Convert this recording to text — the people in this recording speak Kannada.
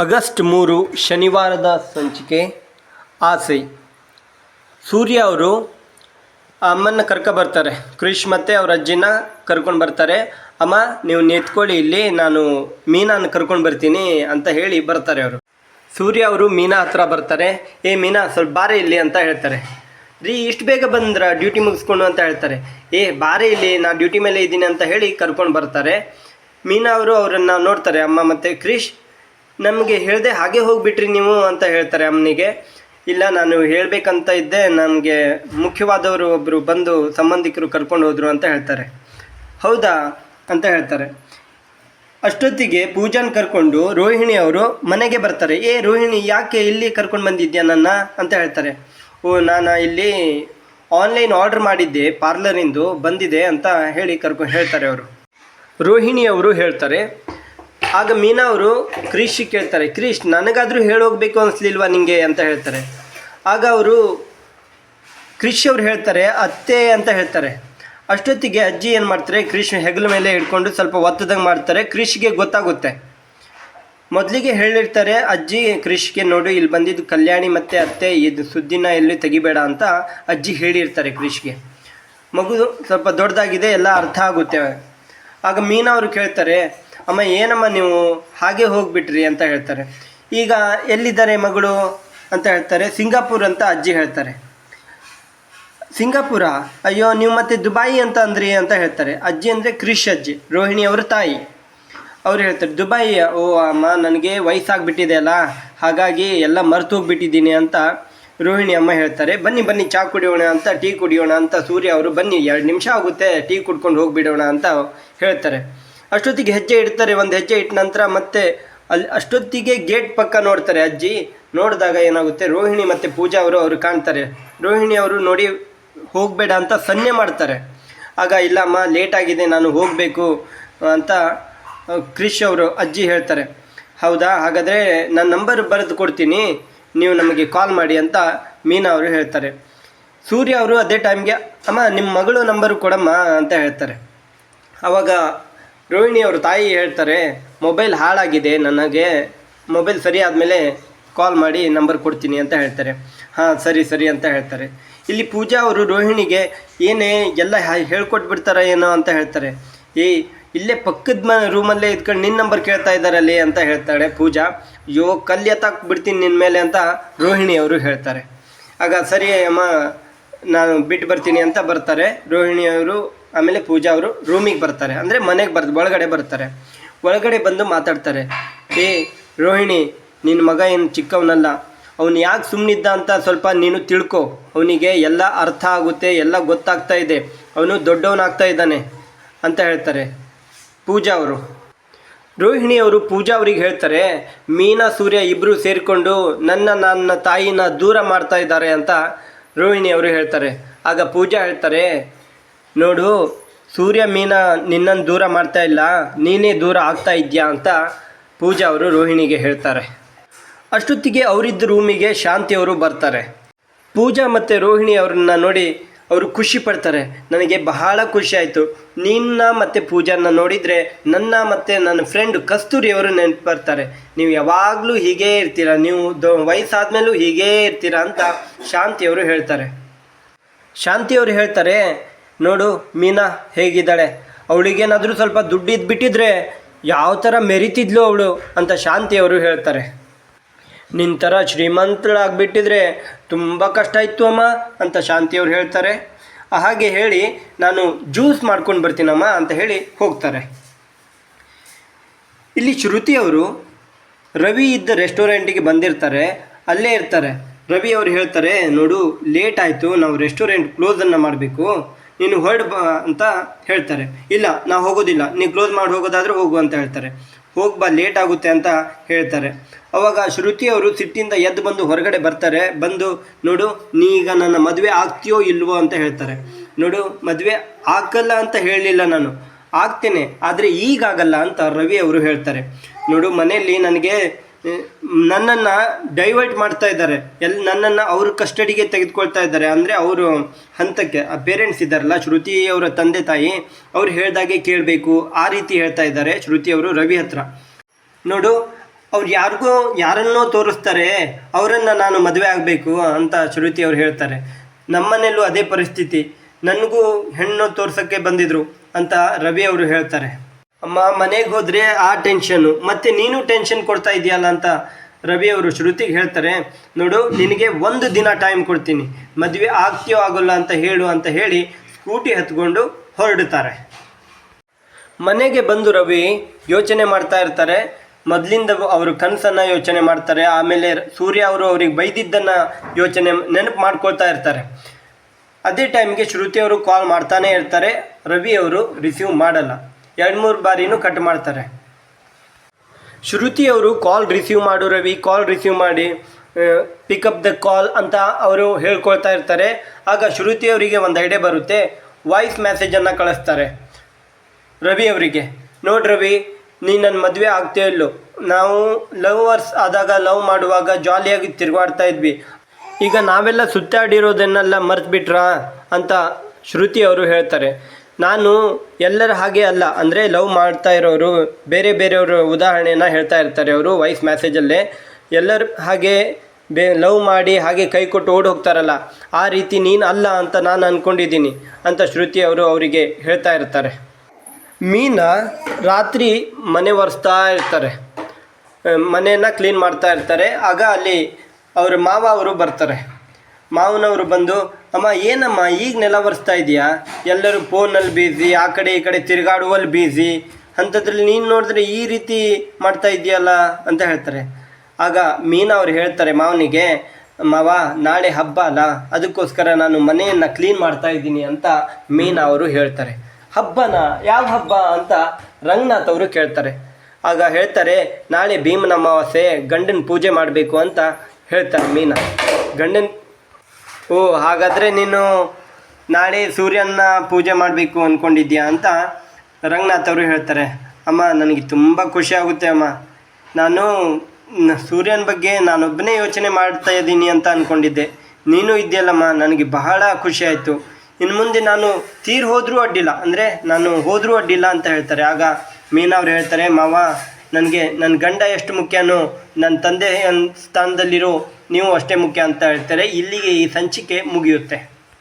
ಆಗಸ್ಟ್ ಮೂರು ಶನಿವಾರದ ಸಂಚಿಕೆ ಆಸೆ. ಸೂರ್ಯ ಅವರು ಅಮ್ಮನ ಕರ್ಕೊ ಬರ್ತಾರೆ. ಕ್ರಿಶ್ ಮತ್ತು ಅವ್ರ ಅಜ್ಜಿನ ಕರ್ಕೊಂಡು ಬರ್ತಾರೆ. ಅಮ್ಮ, ನೀವು ನಿಂತ್ಕೊಳ್ಳಿ ಇಲ್ಲಿ, ನಾನು ಮೀನಾನ ಕರ್ಕೊಂಡು ಬರ್ತೀನಿ ಅಂತ ಹೇಳಿ ಬರ್ತಾರೆ ಅವರು. ಸೂರ್ಯ ಅವರು ಮೀನಾ ಹತ್ರ ಬರ್ತಾರೆ. ಏ ಮೀನಾ, ಸ್ವಲ್ಪ ಬಾರೆ ಇಲ್ಲಿ ಅಂತ ಹೇಳ್ತಾರೆ. ರೀ, ಇಷ್ಟು ಬೇಗ ಬಂದ್ರ, ಡ್ಯೂಟಿ ಮುಗಿಸ್ಕೊಂಡು ಅಂತ ಹೇಳ್ತಾರೆ. ಏ, ಬಾರೆ ಇಲ್ಲಿ ನಾನು ಡ್ಯೂಟಿ ಮೇಲೆ ಇದ್ದೀನಿ ಅಂತ ಹೇಳಿ ಕರ್ಕೊಂಡು ಬರ್ತಾರೆ. ಮೀನಾ ಅವರು ಅವರನ್ನು ನೋಡ್ತಾರೆ. ಅಮ್ಮ ಮತ್ತು ಕ್ರಿಶ್ ನಮಗೆ ಹೇಳ್ದೆ ಹಾಗೆ ಹೋಗಿಬಿಟ್ರಿ ನೀವು ಅಂತ ಹೇಳ್ತಾರೆ ಅಮ್ಮನಿಗೆ. ಇಲ್ಲ, ನಾನು ಹೇಳಬೇಕಂತ ಇದ್ದೆ, ನಮಗೆ ಮುಖ್ಯವಾದವರು ಒಬ್ಬರು ಬಂದು ಸಂಬಂಧಿಕರು ಕರ್ಕೊಂಡು ಹೋದರು ಅಂತ ಹೇಳ್ತಾರೆ. ಹೌದಾ? ಅಂತ ಹೇಳ್ತಾರೆ. ಅಷ್ಟೊತ್ತಿಗೆ ಪೂಜಾನ್ ಕರ್ಕೊಂಡು ರೋಹಿಣಿ ಅವರು ಮನೆಗೆ ಬರ್ತಾರೆ. ಏ, ರೋಹಿಣಿ, ಯಾಕೆ ಇಲ್ಲಿ ಕರ್ಕೊಂಡು ಬಂದಿದ್ಯಾ ನನ್ನ? ಅಂತ ಹೇಳ್ತಾರೆ. ಓ, ನಾನು ಇಲ್ಲಿ ಆನ್ಲೈನ್ ಆರ್ಡರ್ ಮಾಡಿದ್ದೆ ಪಾರ್ಲರಿಂದು ಬಂದಿದೆ ಅಂತ ಹೇಳಿ ಕರ್ಕೊಂಡು ಹೇಳ್ತಾರೆ ಅವರು. ರೋಹಿಣಿ ಅವರು ಹೇಳ್ತಾರೆ ಆಗ ಮೀನಾ ಅವರು ಕ್ರಿಶ್ ಕೇಳ್ತಾರೆ, ಕ್ರಿಶ್, ನನಗಾದರೂ ಹೇಳೋಗ್ಬೇಕು ಅನಿಸ್ಲಿಲ್ವಾ ನಿಮಗೆ ಅಂತ ಹೇಳ್ತಾರೆ. ಆಗ ಅವರು ಕ್ರಿಶ್ ಅವ್ರು ಹೇಳ್ತಾರೆ, ಅತ್ತೆ ಅಂತ ಹೇಳ್ತಾರೆ. ಅಷ್ಟೊತ್ತಿಗೆ ಅಜ್ಜಿ ಏನು ಮಾಡ್ತಾರೆ ಕ್ರಿಶ್ ಹೆಗಲ ಮೇಲೆ ಹಿಡ್ಕೊಂಡು ಸ್ವಲ್ಪ ಒತ್ತದಂಗೆ ಮಾಡ್ತಾರೆ. ಕ್ರಿಶ್ಗೆ ಗೊತ್ತಾಗುತ್ತೆ. ಮೊದಲಿಗೆ ಹೇಳಿರ್ತಾರೆ, ಅಜ್ಜಿ, ಕ್ರಿಶ್ಗೆ ನೋಡು, ಇಲ್ಲಿ ಬಂದಿದ್ದು ಕಲ್ಯಾಣಿ ಮತ್ತು ಅತ್ತೆ, ಇದು ಸುದ್ದಿನ ಎಲ್ಲಿ ತೆಗಿಬೇಡ ಅಂತ ಅಜ್ಜಿ ಹೇಳಿರ್ತಾರೆ ಕ್ರಿಶ್ಗೆ. ಮಗು ಸ್ವಲ್ಪ ದೊಡ್ಡದಾಗಿದೆ, ಎಲ್ಲ ಅರ್ಥ ಆಗುತ್ತೆ. ಆಗ ಮೀನಾ ಅವರು ಕೇಳ್ತಾರೆ ಅಮ್ಮ, ಏನಮ್ಮ ನೀವು ಹಾಗೆ ಹೋಗ್ಬಿಟ್ರಿ ಅಂತ ಹೇಳ್ತಾರೆ. ಈಗ ಎಲ್ಲಿದ್ದಾರೆ ಮಗಳು ಅಂತ ಹೇಳ್ತಾರೆ, ಸಿಂಗಾಪುರ್ ಅಂತ ಅಜ್ಜಿ ಹೇಳ್ತಾರೆ. ಸಿಂಗಾಪುರ, ಅಯ್ಯೋ, ನೀವು ಮತ್ತೆ ದುಬಾಯಿ ಅಂತ ಅಂದ್ರಿ ಅಂತ ಹೇಳ್ತಾರೆ. ಅಜ್ಜಿ ಅಂದರೆ ಕ್ರಿಶ್ ಅಜ್ಜಿ, ರೋಹಿಣಿ ಅವರ ತಾಯಿ. ಅವ್ರು ಹೇಳ್ತಾರೆ ದುಬೈ ಓ ಅಮ್ಮ, ನನಗೆ ವಯಸ್ಸಾಗ್ಬಿಟ್ಟಿದೆ ಅಲ್ಲ, ಹಾಗಾಗಿ ಎಲ್ಲ ಮರ್ತು ಹೋಗ್ಬಿಟ್ಟಿದ್ದೀನಿ ಅಂತ ರೋಹಿಣಿ ಅಮ್ಮ ಹೇಳ್ತಾರೆ. ಬನ್ನಿ ಬನ್ನಿ, ಚಾ ಕುಡಿಯೋಣ ಅಂತ, ಟೀ ಕುಡಿಯೋಣ ಅಂತ ಸೂರ್ಯ ಅವರು, ಬನ್ನಿ, ಎರಡು ನಿಮಿಷ ಆಗುತ್ತೆ, ಟೀ ಕುಡ್ಕೊಂಡು ಹೋಗಿಬಿಡೋಣ ಅಂತ ಹೇಳ್ತಾರೆ. ಅಷ್ಟೊತ್ತಿಗೆ ಹೆಜ್ಜೆ ಇಡ್ತಾರೆ, ಒಂದು ಹೆಜ್ಜೆ ಇಟ್ಟ ನಂತರ ಮತ್ತೆ ಅಲ್ಲಿ ಅಷ್ಟೊತ್ತಿಗೆ ಗೇಟ್ ಪಕ್ಕ ನೋಡ್ತಾರೆ ಅಜ್ಜಿ. ನೋಡಿದಾಗ ಏನಾಗುತ್ತೆ? ರೋಹಿಣಿ ಮತ್ತು ಪೂಜಾ ಅವರು ಅವರು ಕಾಣ್ತಾರೆ. ರೋಹಿಣಿ ಅವರು ನೋಡಿ ಹೋಗಬೇಡ ಅಂತ ಸನ್ನೆ ಮಾಡ್ತಾರೆ. ಆಗ, ಇಲ್ಲಮ್ಮ ಲೇಟ್ ಆಗಿದೆ, ನಾನು ಹೋಗಬೇಕು ಅಂತ ಕ್ರಿಶ್ ಅವರು ಅಜ್ಜಿ ಹೇಳ್ತಾರೆ. ಹೌದಾ? ಹಾಗಾದರೆ ನಾನು ನಂಬರ್ ಬರೆದು ಕೊಡ್ತೀನಿ. ನೀವು ನಮಗೆ ಕಾಲ್ ಮಾಡಿ ಅಂತ ಮೀನಾ ಅವರು ಹೇಳ್ತಾರೆ. ಸೂರ್ಯ ಅವರು ಅದೇ ಟೈಮ್ಗೆ ಅಮ್ಮ ನಿಮ್ಮ ಮಗಳು ನಂಬರು ಕೊಡಮ್ಮ ಅಂತ ಹೇಳ್ತಾರೆ. ಆವಾಗ ರೋಹಿಣಿ ಅವ್ರ ತಾಯಿ ಹೇಳ್ತಾರೆ, ಮೊಬೈಲ್ ಹಾಳಾಗಿದೆ, ನನಗೆ ಮೊಬೈಲ್ ಸರಿ ಆದಮೇಲೆ ಕಾಲ್ ಮಾಡಿ ನಂಬರ್ ಕೊಡ್ತೀನಿ ಅಂತ ಹೇಳ್ತಾರೆ. ಹಾಂ, ಸರಿ ಸರಿ ಅಂತ ಹೇಳ್ತಾರೆ. ಇಲ್ಲಿ ಪೂಜಾ ಅವರು ರೋಹಿಣಿಗೆ, ಏನೇ, ಎಲ್ಲ ಹೇಳ್ಕೊಟ್ಬಿಡ್ತಾರೆ ಏನೋ ಅಂತ ಹೇಳ್ತಾರೆ. ಏ, ಇಲ್ಲೇ ಪಕ್ಕದ ಮ ರೂಮಲ್ಲೇ ಇದ್ಕೊಂಡು ನಿನ್ನ ನಂಬರ್ ಕೇಳ್ತಾ ಇದ್ದಾರಲ್ಲಿ ಅಂತ ಹೇಳ್ತಾಳೆ ಪೂಜಾ. ಯೋ ಕಲ್ಲು ಎತ್ತಾಕ್ ಬಿಡ್ತೀನಿ ನಿನ್ನ ಮೇಲೆ ಅಂತ ರೋಹಿಣಿ ಅವರು ಹೇಳ್ತಾರೆ. ಆಗ, ಸರಿ ಅಮ್ಮ, ನಾನು ಬಿಟ್ಟು ಬರ್ತೀನಿ ಅಂತ ಬರ್ತಾರೆ. ರೋಹಿಣಿ ಅವರು ಆಮೇಲೆ ಪೂಜಾ ಅವರು ರೂಮಿಗೆ ಬರ್ತಾರೆ. ಅಂದರೆ ಮನೆಗೆ ಬರ್, ಒಳಗಡೆ ಬರ್ತಾರೆ. ಒಳಗಡೆ ಬಂದು ಮಾತಾಡ್ತಾರೆ. ಏ, ರೋಹಿಣಿ ನಿನ್ನ ಮಗ ಏನು ಚಿಕ್ಕವನಲ್ಲ. ಅವನು ಯಾಕೆ ಸುಮ್ಮನಿದ್ದ ಅಂತ ಸ್ವಲ್ಪ ನೀನು ತಿಳ್ಕೊ. ಅವನಿಗೆ ಎಲ್ಲ ಅರ್ಥ ಆಗುತ್ತೆ, ಎಲ್ಲ ಗೊತ್ತಾಗ್ತಾ ಇದೆ. ಅವನು ದೊಡ್ಡವನಾಗ್ತಾ ಇದ್ದಾನೆ, ಅಂತ ಹೇಳ್ತಾರೆ ಪೂಜಾ ಅವರು. ರೋಹಿಣಿ ಅವರು ಪೂಜಾ ಅವ್ರಿಗೆ ಹೇಳ್ತಾರೆ, ಮೀನಾ, ಸೂರ್ಯ ಇಬ್ಬರು ಸೇರಿಕೊಂಡು ನನ್ನ ನನ್ನ ತಾಯಿನ ದೂರ ಮಾಡ್ತಾ ಇದ್ದಾರೆ, ಅಂತ ರೋಹಿಣಿ ಅವರು ಹೇಳ್ತಾರೆ. ಆಗ ಪೂಜಾ ಹೇಳ್ತಾರೆ ನೋಡು, ಸೂರ್ಯ ಮೀನಾ ನಿನ್ನನ್ನು ದೂರ ಮಾಡ್ತಾ ಇಲ್ಲ, ನೀನೇ ದೂರ ಆಗ್ತಾ ಇದೆಯಾ ಅಂತ ಪೂಜಾ ಅವರು ರೋಹಿಣಿಗೆ ಹೇಳ್ತಾರೆ. ಅಷ್ಟೊತ್ತಿಗೆ ಅವರಿದ್ದ ರೂಮಿಗೆ ಶಾಂತಿ ಅವರು ಬರ್ತಾರೆ. ಪೂಜಾ ಮತ್ತು ರೋಹಿಣಿ ಅವ್ರನ್ನ ನೋಡಿ ಅವರು ಖುಷಿ ಪಡ್ತಾರೆ. ನನಗೆ ಬಹಳ ಖುಷಿ ಆಯಿತು. ನಿನ್ನ ಮತ್ತು ಪೂಜಾನ ನೋಡಿದರೆ ನನ್ನ ಮತ್ತು ನನ್ನ ಫ್ರೆಂಡ್ ಕಸ್ತೂರಿ ಅವರು ನೆನಪು ಬರ್ತಾರೆ ನೀವು ಯಾವಾಗಲೂ ಹೀಗೇ ಇರ್ತೀರ, ನೀವು ದೊ ವಯಸ್ಸಾದಮೇಲೂ ಹೀಗೇ ಇರ್ತೀರ ಅಂತ ಶಾಂತಿಯವರು ಹೇಳ್ತಾರೆ. ಶಾಂತಿಯವರು ಹೇಳ್ತಾರೆ ನೋಡು, ಮೀನಾ ಹೇಗಿದ್ದಾಳೆ? ಅವಳಿಗೇನಾದರೂ ಸ್ವಲ್ಪ ದುಡ್ಡು ಇದ್ಬಿಟ್ಟಿದ್ರೆ ಯಾವ ಥರ ಮೆರಿತಿದ್ಲು ಅವಳು ಅಂತ ಶಾಂತಿಯವರು ಹೇಳ್ತಾರೆ. ನಿನ್ನ ಥರ ಶ್ರೀಮಂತಳಾಗ್ಬಿಟ್ಟಿದ್ರೆ ತುಂಬ ಕಷ್ಟ ಇತ್ತು ಅಮ್ಮ ಅಂತ ಶಾಂತಿಯವರು ಹೇಳ್ತಾರೆ. ಹಾಗೆ ಹೇಳಿ ನಾನು ಜ್ಯೂಸ್ ಮಾಡ್ಕೊಂಡು ಬರ್ತೀನಮ್ಮ ಅಂತ ಹೇಳಿ ಹೋಗ್ತಾರೆ. ಇಲ್ಲಿ ಶ್ರುತಿ ಅವರು ರವಿ ಇದ್ದ ರೆಸ್ಟೋರೆಂಟಿಗೆ ಬಂದಿರ್ತಾರೆ, ಅಲ್ಲೇ ಇರ್ತಾರೆ. ರವಿ ಅವರು ಹೇಳ್ತಾರೆ, ನೋಡು, ಲೇಟ್ ಆಯಿತು, ನಾವು ರೆಸ್ಟೋರೆಂಟ್ ಕ್ಲೋಸನ್ನು ಮಾಡಬೇಕು. ನೀನು ಹೊರಡು ಬಾ ಅಂತ ಹೇಳ್ತಾರೆ. ಇಲ್ಲ, ನಾ ಹೋಗೋದಿಲ್ಲ. ನೀ ಕ್ಲೋಸ್ ಮಾಡಿ, ಹೋಗೋದಾದ್ರೆ ಹೋಗು ಅಂತ ಹೇಳ್ತಾರೆ. ಹೋಗಿ ಬಾ, ಲೇಟ್ ಆಗುತ್ತೆ ಅಂತ ಹೇಳ್ತಾರೆ. ಅವಾಗ ಶ್ರುತಿ ಅವರು ಸಿಟ್ಟಿಂದ ಎದ್ದು ಬಂದು ಹೊರಗಡೆ ಬರ್ತಾರೆ. ಬಂದು, ನೋಡು ನೀ ಈಗ ನನ್ನ ಮದುವೆ ಆಗ್ತೀಯೋ ಇಲ್ವೋ ಅಂತ ಹೇಳ್ತಾರೆ. ನೋಡು, ಮದುವೆ ಆಗಲ್ಲ ಅಂತ ಹೇಳಲಿಲ್ಲ ನಾನು. ಆಗ್ತೇನೆ, ಆದರೆ ಈಗಾಗಲ್ಲ ಅಂತ ರವಿ ಅವರು ಹೇಳ್ತಾರೆ. ನೋಡು, ಮನೆಯಲ್ಲಿ ನನಗೆ ನನ್ನನ್ನು ಡೈವರ್ಟ್ ಮಾಡ್ತಾ ಇದ್ದಾರೆ. ಎಲ್ಲಿ ನನ್ನನ್ನು ಅವ್ರ ಕಸ್ಟಡಿಗೆ ತೆಗೆದುಕೊಳ್ತಾ ಇದ್ದಾರೆ. ಅಂದರೆ ಅವರು ಹಂತಕ್ಕೆ, ಆ ಪೇರೆಂಟ್ಸ್ ಇದ್ದಾರಲ್ಲ, ಶ್ರುತಿ ಅವರ ತಂದೆ ತಾಯಿ, ಅವ್ರು ಹೇಳ್ದಾಗೆ ಕೇಳಬೇಕು. ಆ ರೀತಿ ಹೇಳ್ತಾ ಇದ್ದಾರೆ ಶ್ರುತಿ ಅವರು ರವಿ ಹತ್ರ. ನೋಡು, ಅವ್ರು ಯಾರಿಗೂ, ಯಾರನ್ನೋ ತೋರಿಸ್ತಾರೆ, ಅವರನ್ನು ನಾನು ಮದುವೆ ಆಗಬೇಕು ಅಂತ ಶ್ರುತಿ ಅವ್ರು ಹೇಳ್ತಾರೆ. ನಮ್ಮನೆಯಲ್ಲೂ ಅದೇ ಪರಿಸ್ಥಿತಿ. ನನಗೂ ಹೆಣ್ಣು ತೋರ್ಸೋಕ್ಕೆ ಬಂದಿದ್ರು ಅಂತ ರವಿ ಅವರು ಹೇಳ್ತಾರೆ. ಅಮ್ಮ ಮನೆಗೆ ಹೋದರೆ ಆ ಟೆನ್ಷನ್ನು ಮತ್ತೆ ನೀನು ಟೆನ್ಷನ್ ಕೊಡ್ತಾ ಇದೆಯಲ್ಲ ಅಂತ ರವಿ ಅವರು ಶ್ರುತಿಗೆ ಹೇಳ್ತಾರೆ, ನೋಡು, ನಿನಗೆ ಒಂದು ದಿನ ಟೈಮ್ ಕೊಡ್ತೀನಿ. ಮದುವೆ ಆಗ್ತೀಯೋ ಆಗೋಲ್ಲ ಅಂತ ಹೇಳು ಅಂತ ಹೇಳಿ ಸ್ಕೂಟಿ ಹತ್ಕೊಂಡು ಹೊರಡುತ್ತಾರೆ. ಮನೆಗೆ ಬಂದು ರವಿ ಯೋಚನೆ ಮಾಡ್ತಾ ಇರ್ತಾರೆ. ಮೊದಲಿಂದ ಅವರು ಕನಸನ್ನು ಯೋಚನೆ ಮಾಡ್ತಾರೆ. ಆಮೇಲೆ ಸೂರ್ಯ ಅವರು ಅವ್ರಿಗೆ ಬೈದಿದ್ದನ್ನು ಯೋಚನೆ ನೆನಪು ಮಾಡ್ಕೊಳ್ತಾ ಇರ್ತಾರೆ. ಅದೇ ಟೈಮ್ಗೆ ಶ್ರುತಿ ಅವರು ಕಾಲ್ ಮಾಡ್ತಾನೆ ಇರ್ತಾರೆ. ರವಿ ಅವರು ರಿಸೀವ್ ಮಾಡಲ್ಲ. ಎರಡು ಮೂರು ಬಾರಿನೂ ಕಟ್ ಮಾಡ್ತಾರೆ. ಶ್ರುತಿಯವರು ಕಾಲ್ ರಿಸೀವ್ ಮಾಡು ರವಿ ಕಾಲ್ ರಿಸೀವ್ ಮಾಡಿ ಪಿಕಪ್ ದ ಕಾಲ್ ಅಂತ ಅವರು ಹೇಳ್ಕೊಳ್ತಾ ಇರ್ತಾರೆ. ಆಗ ಶ್ರುತಿಯವರಿಗೆ ಒಂದು ಐಡಿಯಾ ಬರುತ್ತೆ ವಾಯ್ಸ್ ಮೆಸೇಜನ್ನು ಕಳಿಸ್ತಾರೆ ರವಿ ಅವರಿಗೆ. ನೋಡಿ ರವಿ ನೀ ನನ್ನ ಮದುವೆ ಆಗ್ತೇ ಇಲ್ಲೋ? ನಾವು ಲವರ್ಸ್ ಆದಾಗ ಲವ್ ಮಾಡುವಾಗ ಜಾಲಿಯಾಗಿ ತಿರುಗಾಡ್ತಾ ಇದ್ವಿ. ಈಗ ನಾವೆಲ್ಲ ಸುತ್ತಾಡಿರೋದನ್ನೆಲ್ಲ ಮರೆತುಬಿಟ್ರಾ ಅಂತ ಶ್ರುತಿ ಅವರು ಹೇಳ್ತಾರೆ. ನಾನು ಎಲ್ಲರ ಹಾಗೆ ಅಲ್ಲ, ಅಂದರೆ ಲವ್ ಮಾಡ್ತಾ ಇರೋರು, ಬೇರೆ ಬೇರೆಯವರು ಉದಾಹರಣೆಯನ್ನು ಹೇಳ್ತಾ ಇರ್ತಾರೆ ಅವರು ವಾಯ್ಸ್ ಮೆಸೇಜಲ್ಲೇ ಎಲ್ಲರ ಹಾಗೆ ಬೇ, ಲವ್ ಮಾಡಿ ಹಾಗೆ ಕೈ ಕೊಟ್ಟು ಓಡಿ ಹೋಗ್ತಾರಲ್ಲ, ಆ ರೀತಿ ನೀನು ಅಲ್ಲ ಅಂತ ನಾನು ಅಂದ್ಕೊಂಡಿದ್ದೀನಿ ಅಂತ ಶ್ರುತಿ ಅವರು ಅವರಿಗೆ ಹೇಳ್ತಾ ಇರ್ತಾರೆ. ಮೀನ ರಾತ್ರಿ ಮನೆ ಒರೆಸ್ತಾ ಇರ್ತಾರೆ. ಮನೆಯನ್ನು ಕ್ಲೀನ್ ಮಾಡ್ತಾ ಇರ್ತಾರೆ. ಆಗ ಅಲ್ಲಿ ಅವರ ಮಾವ ಅವರು ಬರ್ತಾರೆ. ಮಾವನವರು ಬಂದು, ಅಮ್ಮ, ಏನಮ್ಮ, ಈಗ ನೆಲ ಒರೆಸ್ತಾ ಇದೆಯಾ? ಎಲ್ಲರೂ ಫೋನಲ್ಲಿ ಬೀಸಿ ಆ ಕಡೆ ಈ ಕಡೆ ತಿರುಗಾಡುವಲ್ಲಿ ಬೀಸಿ ಅಂಥದ್ರಲ್ಲಿ ನೀನು ನೋಡಿದ್ರೆ ಈ ರೀತಿ ಮಾಡ್ತಾ ಇದೆಯಲ್ಲ? ಅಂತ ಹೇಳ್ತಾರೆ. ಆಗ ಮೀನಾ ಅವ್ರು ಹೇಳ್ತಾರೆ ಮಾವನಿಗೆ, ಮಾವ, ನಾಳೆ ಹಬ್ಬ ಅಲ್ಲ, ಅದಕ್ಕೋಸ್ಕರ ನಾನು ಮನೆಯನ್ನು ಕ್ಲೀನ್ ಮಾಡ್ತಾ ಇದ್ದೀನಿ ಅಂತ ಮೀನಾ ಅವರು ಹೇಳ್ತಾರೆ. ಹಬ್ಬನ? ಯಾವ ಹಬ್ಬ? ಅಂತ ರಂಗನಾಥ್ ಅವರು ಕೇಳ್ತಾರೆ. ಆಗ ಹೇಳ್ತಾರೆ, ನಾಳೆ ಭೀಮನ ಅಮಾವಾಸ್ಯೆ, ಗಂಡನ ಪೂಜೆ ಮಾಡಬೇಕು ಅಂತ ಹೇಳ್ತಾರೆ ಮೀನಾ. ಗಂಡನ ಓ, ಹಾಗಾದರೆ ನೀನು ನಾಳೆ ಸೂರ್ಯನ ಪೂಜೆ ಮಾಡಬೇಕು ಅಂದ್ಕೊಂಡಿದ್ಯಾ ಅಂತ ರಂಗನಾಥ್ ಅವರು ಹೇಳ್ತಾರೆ. ಅಮ್ಮ, ನನಗೆ ತುಂಬ ಖುಷಿ ಆಗುತ್ತೆ ಅಮ್ಮ. ನಾನು ಸೂರ್ಯನ ಬಗ್ಗೆ ನಾನೊಬ್ಬನೇ ಯೋಚನೆ ಮಾಡ್ತಾ ಇದ್ದೀನಿ ಅಂತ ಅಂದ್ಕೊಂಡಿದ್ದೆ ನೀನು ಇದೆಯಲ್ಲಮ್ಮ ನನಗೆ ಬಹಳ ಖುಷಿ ಆಯಿತು. ಇನ್ನು ಮುಂದೆ ನಾನು ತೀರ್ ಹೋದರೂ ಅಡ್ಡಿಲ್ಲ. ಅಂದರೆ ನಾನು ಹೋದರೂ ಅಡ್ಡಿಲ್ಲ ಅಂತ ಹೇಳ್ತಾರೆ. ಆಗ ಮೀನಾ ಅವ್ರು ಹೇಳ್ತಾರೆ, ಮಾವ, ನನಗೆ ನನ್ನ ಗಂಡ ಎಷ್ಟು ಮುಖ್ಯನೋ ನನ್ನ ತಂದೆ ಸ್ಥಾನದಲ್ಲಿರೋ ನೀವು ಅಷ್ಟೇ ಮುಖ್ಯ ಅಂತ ಹೇಳ್ತಾರೆ. ಇಲ್ಲಿಗೆ ಈ ಸಂಚಿಕೆ ಮುಗಿಯುತ್ತೆ.